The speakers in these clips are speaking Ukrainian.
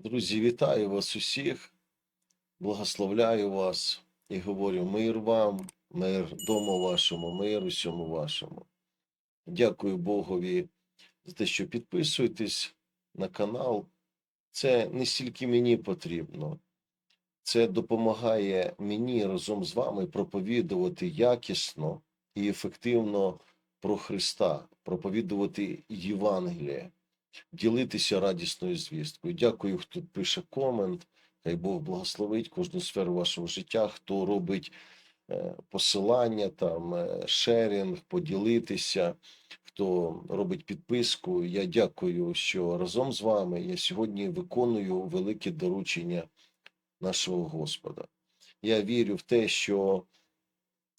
Друзі, вітаю вас усіх, благословляю вас і говорю мир вам, мир дому вашому, мир усьому вашому. Дякую Богові за те, що підписуєтесь на канал. Це не стільки мені потрібно, це допомагає мені разом з вами проповідувати якісно і ефективно про Христа, проповідувати Євангеліє ділитися радісною звісткою. Дякую, хто пише комент. Хай Бог благословить кожну сферу вашого життя, хто робить е, посилання, там е, шерінг, поділитися, хто робить підписку. Я дякую, що разом з вами я сьогодні виконую велике доручення нашого Господа. Я вірю в те, що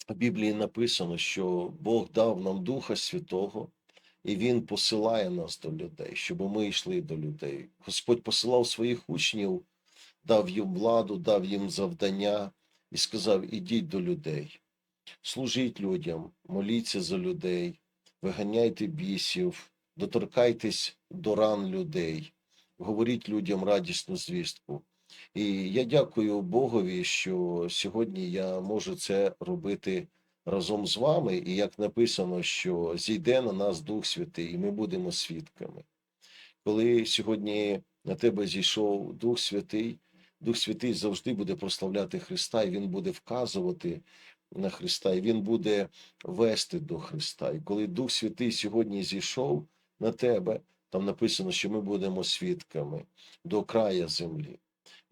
в Біблії написано, що Бог дав нам Духа Святого. І він посилає нас до людей, щоб ми йшли до людей. Господь посилав своїх учнів, дав їм владу, дав їм завдання і сказав: ідіть до людей, служіть людям, моліться за людей, виганяйте бісів, доторкайтесь до ран людей, говоріть людям радісну звістку. І я дякую Богові, що сьогодні я можу це робити разом з вами, і як написано, що зійде на нас Дух Святий, і ми будемо свідками. Коли сьогодні на тебе зійшов Дух Святий, Дух Святий завжди буде прославляти Христа, і Він буде вказувати на Христа, і Він буде вести до Христа. І коли Дух Святий сьогодні зійшов на тебе, там написано, що ми будемо свідками до края землі.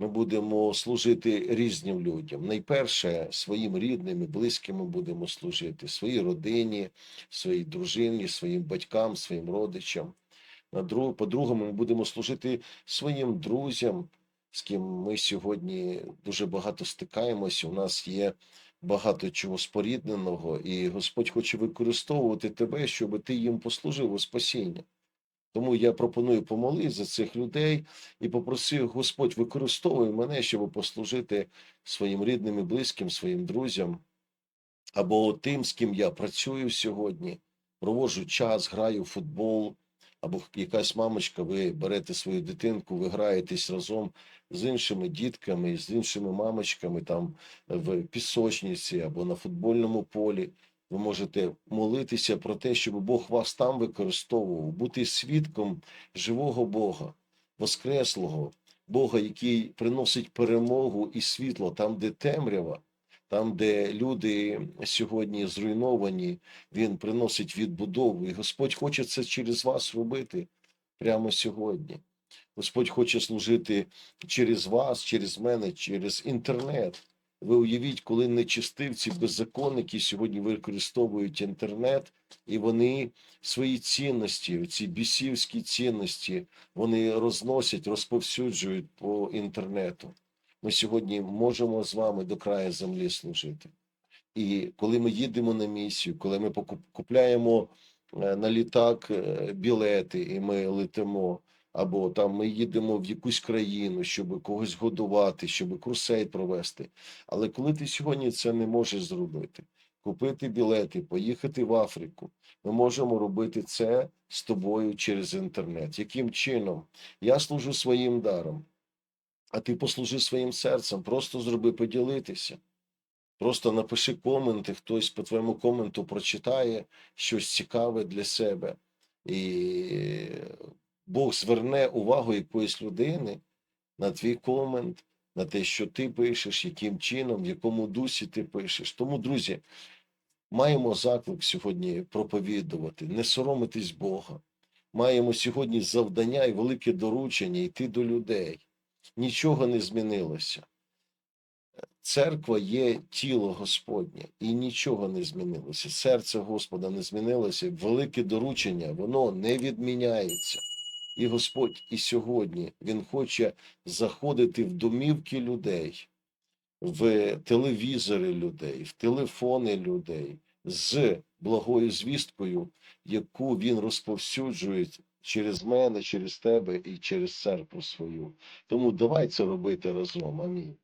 Ми будемо служити різним людям. Найперше своїм рідним і близьким ми будемо служити, своїй родині, своїй дружині, своїм батькам, своїм родичам. По-друге, ми будемо служити своїм друзям, з ким ми сьогодні дуже багато стикаємося. У нас є багато чого спорідненого, і Господь хоче використовувати тебе, щоб ти їм послужив у спасіння. Тому я пропоную помолити за цих людей і попросив Господь використовуй мене, щоб послужити своїм рідним і близьким, своїм друзям або тим, з ким я працюю сьогодні, проводжу час, граю в футбол, або якась мамочка, ви берете свою дитинку, ви граєтесь разом з іншими дітками, з іншими мамочками там в пісочниці або на футбольному полі. Ви можете молитися про те, щоб Бог вас там використовував, бути свідком живого Бога, Воскреслого, Бога, який приносить перемогу і світло там, де темрява, там, де люди сьогодні зруйновані, Він приносить відбудову. І Господь хоче це через вас робити прямо сьогодні. Господь хоче служити через вас, через мене, через інтернет. Ви уявіть, коли нечистивці, беззаконники сьогодні використовують інтернет, і вони свої цінності, ці бісівські цінності, вони розносять, розповсюджують по інтернету. Ми сьогодні можемо з вами до краю землі служити. І коли ми їдемо на місію, коли ми купляємо е, на літак е, білети, і ми летимо, або там ми їдемо в якусь країну, щоб когось годувати, щоб крусейд провести. Але коли ти сьогодні це не можеш зробити, купити білети, поїхати в Африку, ми можемо робити це з тобою через інтернет. Яким чином? Я служу своїм даром, а ти послужи своїм серцем, просто зроби поділитися. Просто напиши коменти, хтось по твоєму коменту прочитає щось цікаве для себе. І Бог зверне увагу якоїсь людини на твій комент, на те, що ти пишеш, яким чином, в якому дусі ти пишеш. Тому, друзі, маємо заклик сьогодні проповідувати, не соромитись Бога. Маємо сьогодні завдання і велике доручення йти до людей. Нічого не змінилося. Церква є тіло Господнє, і нічого не змінилося. Серце Господа не змінилося. Велике доручення, воно не відміняється. І Господь і сьогодні Він хоче заходити в домівки людей, в телевізори людей, в телефони людей з благою звісткою, яку він розповсюджує через мене, через тебе і через церкву свою. Тому давай це робити разом. Амінь.